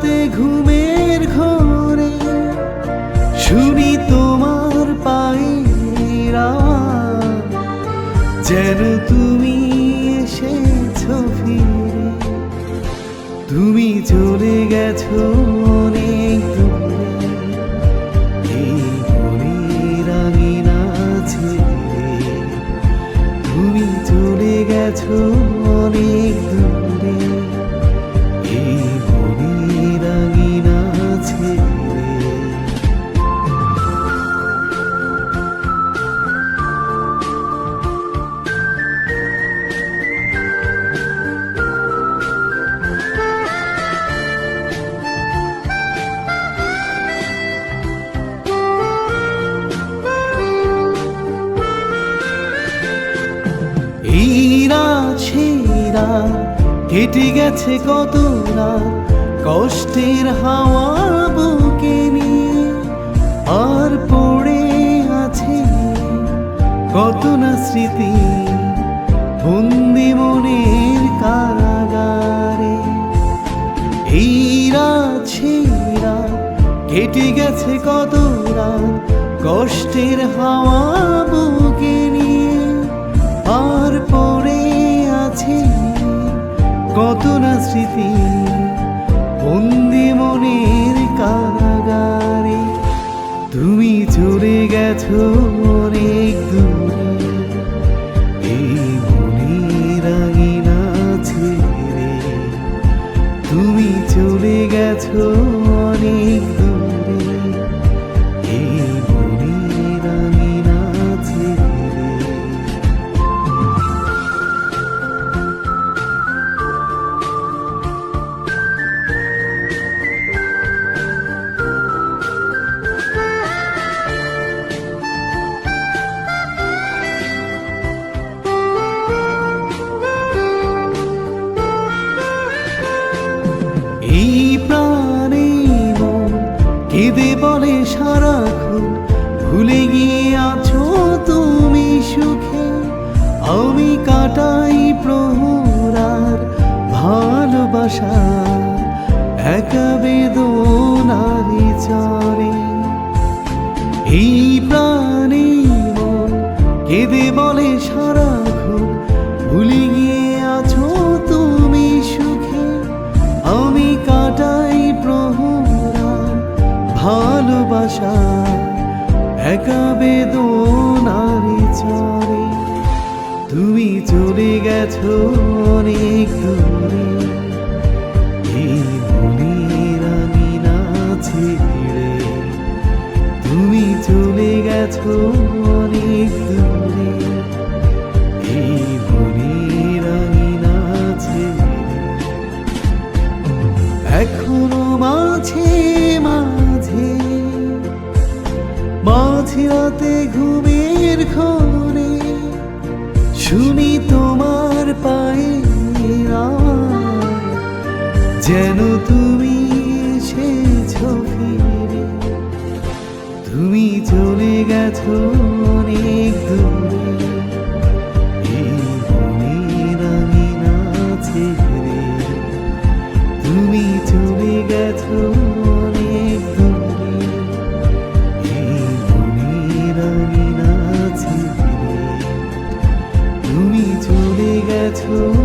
মাঝরাতে ঘুমের ঘরে, শুনি তোমার পায়ের। যেন তুমি এসেছ ফিরে, তুমি চলে গেছো অনেক দূরে এই মনের আঙিনা ছেড়ে তুমি চলে গেছো অনেক রাত কেটে গেছে কত রাত কষ্টের হাওয়া বুকে আর পড়ে আছে কত না স্মৃতি বন্দি মনের কারাগারে। এই রাত কেটে গেছে কত রাত কষ্টের হাওয়া বুকে নিয়ে আর পড়ে আছে কত না স্মৃতি বন্দি মনের কারাগারে। তুমি চলে গেছো অনেক দূরে, এই মনের ছেড়ে। তুমি চলে গেছো অনেক দূরে। এই প্রাণে কেঁদে বলে সারাক্ষণ, ভুলে গিয়ে আছো তুমি সুখে? আমি কাটাই প্রহরার ভালোবাসা, একা বেদনারি একা বেদনারি চরে তুমি চলে গেছো অনেক দূরে। এই মনের আঙিনা ছেড়ে। তুমি চলে গেছো অনেক দূরে। এই মনের আঙিনা ছেড়ে। এখনও মাঝে রাতে ঘুমের ঘরে শুনি তোমার আওয়াজ। যেন তুমি এসেছ ফিরে। তুমি চলে গেছো অনেক দূরে। এই মনের তুমি চলে গেছো আঙিনা ছেড়ে তুমি চলে গেছো